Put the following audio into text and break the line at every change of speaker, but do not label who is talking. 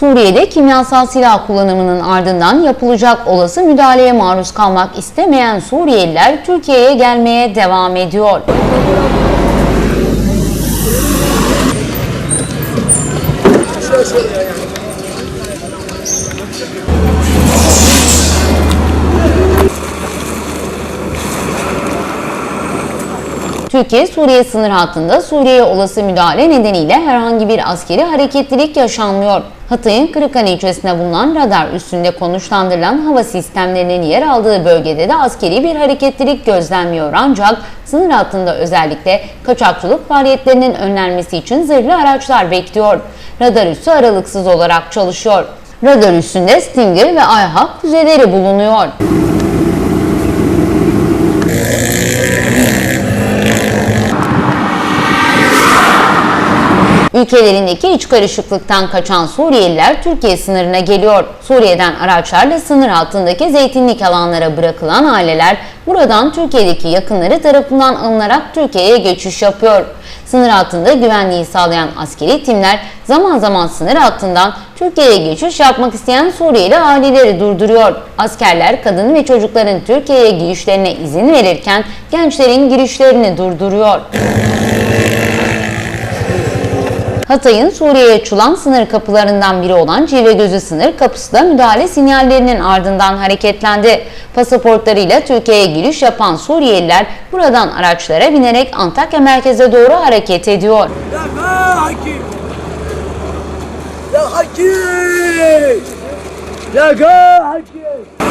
Suriye'de kimyasal silah kullanımının ardından yapılacak olası müdahaleye maruz kalmak istemeyen Suriyeliler Türkiye'ye gelmeye devam ediyor. Türkiye, Suriye sınır hattında Suriye'ye olası müdahale nedeniyle herhangi bir askeri hareketlilik yaşanmıyor. Hatay'ın Kırıkkale ilçesinde bulunan radar üstünde konuşlandırılan hava sistemlerinin yer aldığı bölgede de askeri bir hareketlilik gözlenmiyor ancak sınır hattında özellikle kaçakçılık faaliyetlerinin önlenmesi için zırhlı araçlar bekliyor. Radar üssü aralıksız olarak çalışıyor. Radar üstünde Stinger ve Ayhawk füzeleri bulunuyor. Ülkelerindeki iç karışıklıktan kaçan Suriyeliler Türkiye sınırına geliyor. Suriye'den araçlarla sınır altındaki zeytinlik alanlara bırakılan aileler buradan Türkiye'deki yakınları tarafından alınarak Türkiye'ye geçiş yapıyor. Sınır altında güvenliği sağlayan askeri timler zaman zaman sınır hattından Türkiye'ye geçiş yapmak isteyen Suriyeli aileleri durduruyor. Askerler kadın ve çocukların Türkiye'ye girişlerine izin verirken gençlerin girişlerini durduruyor. Hatay'ın Suriye'ye açılan sınır kapılarından biri olan Civegözü sınır kapısı da müdahale sinyallerinin ardından hareketlendi. Pasaportlarıyla Türkiye'ye giriş yapan Suriyeliler buradan araçlara binerek Antakya merkeze doğru hareket ediyor.
Ya hakim! Ya hakim!